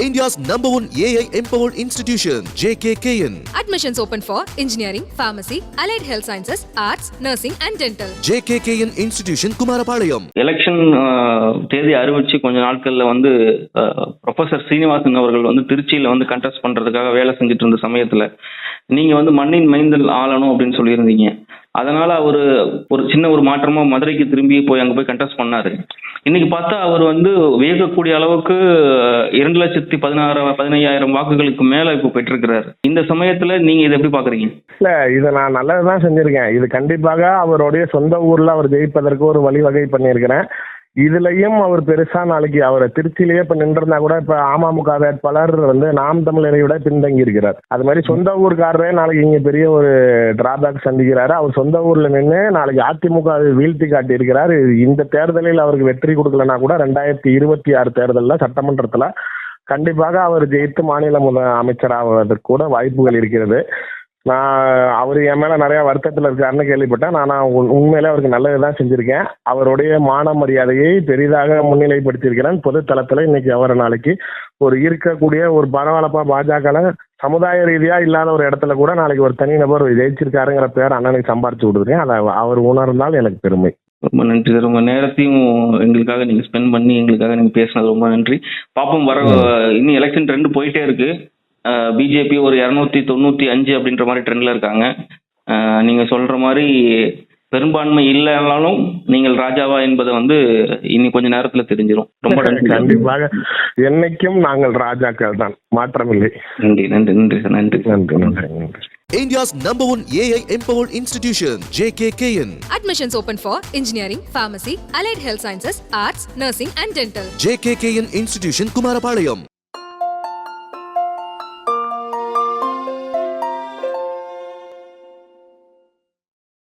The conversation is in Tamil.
India's number one AI empowered institution, JKKN. Admissions open for engineering, pharmacy, allied health sciences, arts, nursing, and dental. JKKN Institution, Kumarapalayam. Election அஹ், தேதி அறிவிச்சு கொஞ்ச நாட்கள்ல வந்து ப்ரொஃபசர் சீனிவாசன் அவர்கள் வந்து திருச்சியில வந்து கண்டெஸ்ட் பண்றதுக்காக வேலை செஞ்சுட்டு இருந்த சமயத்துல நீங்க வந்து மண்ணின் மைந்தல் ஆளணும் அப்படின்னு சொல்லியிருந்தீங்க அதனால அவர் ஒரு சின்ன ஒரு மாற்றமா மதுரைக்கு திரும்பி போய் அங்க போய் கண்டெஸ்ட் பண்ணாரு. இன்னைக்கு பார்த்தா அவர் வந்து வியக்கக்கூடிய அளவுக்கு இரண்டு லட்சத்தி பதினாறு பதினையாயிரம் வாக்குகளுக்கு மேல இப்போ பெற்றிருக்கிறாரு. இந்த சமயத்துல நீங்க இதை எப்படி பாக்குறீங்க? இல்ல இதை நான் நல்லதுதான் செஞ்சிருக்கேன். இது கண்டிப்பாக அவருடைய சொந்த ஊர்ல அவர் ஜெயிப்பதற்கு ஒரு வழிவகை பண்ணியிருக்கிறேன். இதுலயும் அவர் பெருசா நாளைக்கு அவர் திருச்சியிலேயே இப்ப நின்றிருந்தா கூட இப்ப அமமுக வேட்பாளர் வந்து நாம் தமிழரை விட பின்தங்கி இருக்கிறார். அது மாதிரி சொந்த ஊருக்காரரே நாளைக்கு இங்க பெரிய ஒரு டிராபேக் சந்திக்கிறாரு. அவர் சொந்த ஊர்ல நின்று நாளைக்கு அதிமுக வீழ்த்தி காட்டி இருக்கிறார் இந்த தேர்தலில் அவருக்கு வெற்றி கொடுக்கலனா கூட ரெண்டாயிரத்தி இருபத்தி ஆறு தேர்தலில் சட்டமன்றத்துல கண்டிப்பாக அவர் ஜெயித்து மாநில முதல் அமைச்சராவதற்கு கூட வாய்ப்புகள் இருக்கிறது. நான் அவர் என் மேல நிறைய வருத்தத்தில் இருக்காருன்னு கேள்விப்பட்டேன். நான் நான் உண்- உண்மையிலே அவருக்கு நல்லதுதான் செஞ்சிருக்கேன். அவருடைய மான மரியாதையை பெரிதாக முன்னிலைப்படுத்தியிருக்கிறேன். பொது தளத்துல இன்னைக்கு அவரை நாளைக்கு ஒரு இருக்கக்கூடிய ஒரு பரவலப்பா பாஜக சமுதாய ரீதியா இல்லாத ஒரு இடத்துல கூட நாளைக்கு ஒரு தனி நபர் ஜெயிச்சிருக்காருங்கிற பேர் அண்ணனுக்கு சம்பாரிச்சு கொடுத்துருக்கேன் அதை அவர் உணர்ந்தால் எனக்கு பெருமை. ரொம்ப நன்றி சார். உங்க நேரத்தையும் எங்களுக்காக நீங்க ஸ்பெண்ட் பண்ணி எங்களுக்காக நீங்க பேசினது ரொம்ப நன்றி. பாப்போம் வர இன்னும் எலெக்ஷன் ட்ரெண்ட் போயிட்டே இருக்கு. பிஜேபி ஒரு இரநூத்தி தொண்ணூத்தி அஞ்சு அப்படின்ற மாதிரி ட்ரெண்ட்ல இருக்காங்க அஹ், நீங்க சொல்ற மாதிரி பெரும்பான்மை இல்லைனாலும் நீங்கள் ராஜாவா என்பதை வந்து இனி கொஞ்ச நேரத்துல தெரிஞ்சிடும் ரொம்ப. கண்டிப்பாக என்னைக்கும் நாங்கள் ராஜாக்கள் தான் மாற்றமில்லை நன்றி நன்றி நன்றி நன்றி நன்றி நன்றி India's number one AI empowered institution, JKKN. Admissions open for engineering, pharmacy, allied health sciences, arts, nursing, and dental. JKKN Institution, Kumarapalayam.